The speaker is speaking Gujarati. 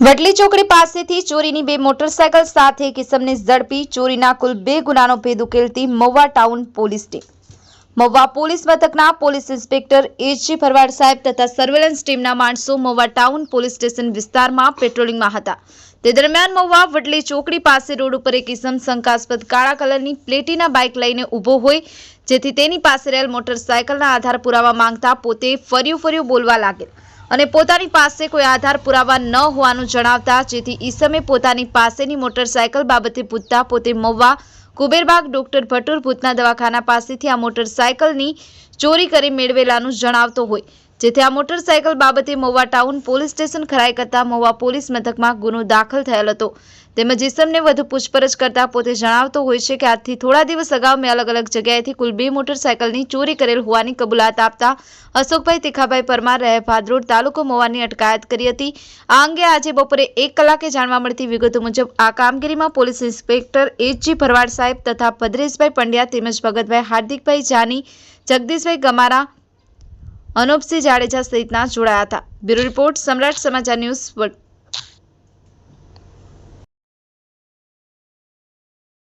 વડલી ચોકડી પાસેથી ચોરીની બે મોટરસાયકલ સાથે કિસમને ઝડપી ચોરીના કુલ બે ગુનાનો ભેદ ઉકેલતી Mahuva town police team. Mahuva police મથકના police inspector H G Farvad સાહેબ તથા સર્વેલન્સ ટીમના માણસો મહુવા ટાઉન પોલીસ સ્ટેશન વિસ્તારમાં પેટ્રોલિંગમાં હતા. તે દરમિયાન મહુવા વડલી ચોકડી પાસે રોડ ઉપર એક ઇસમ શંકાસ્પદ કાળા કલરની પ્લેટીના બાઇક લઈને ઊભો હોય, જેથી તેની પાસે રહેલ મોટરસાયકલના આધાર પુરાવા માંગતા પોતે ફર્યું ફર્યું બોલવા લાગેલ. અને પોતાની પાસે કોઈ આધાર પુરાવા ન હોવાનું જણાવતા જેથી ઈસમે પોતાની પાસેની મોટરસાયકલ બાબતે પૂછતા પોતે મવવા કુબેરબાગ ડોક્ટર ભટુર ભૂતના દવાખાના પાસેથી આ મોટરસાયકલની ચોરી કરી મેળવેલાનું જણાવતો હોય. જેથી આ મોટરસાયકલ બાબતે મોવા ટાઉન પોલીસ સ્ટેશન ખરાઈ કરતા મોવા પોલીસ મથકમાં ગુનો દાખલ થયેલ હતો. તેમજ ઈસમને વધુ પૂછપરછ કરતા પોતે જણાવતો હોય છે કે આજથી થોડા દિવસ અગાઉ મેં અલગ અલગ જગ્યાએથી કુલ બે મોટરસાયકલની ચોરી કરેલ હોવાની કબૂલાત આપતા અશોકભાઈ તીખાભાઈ પરમાર રહે ભાદરોડ તાલુકો મોવાની અટકાયત કરી હતી. આ અંગે આજે બપોરે એક કલાકે જાણવા મળતી વિગતો મુજબ આ કામગીરીમાં પોલીસ ઇન્સ્પેક્ટર એચજી ભરવાડ સાહેબ તથા ભદ્રેશભાઈ પંડ્યા તેમજ ભગતભાઈ હાર્દિકભાઈ જાની, જગદીશભાઈ ગમારા અનુપસિંહ જાડેજા સહિતના જોડાયા હતા. બ્યુરો રિપોર્ટ સમ્રાટ સમાચાર ન્યૂઝ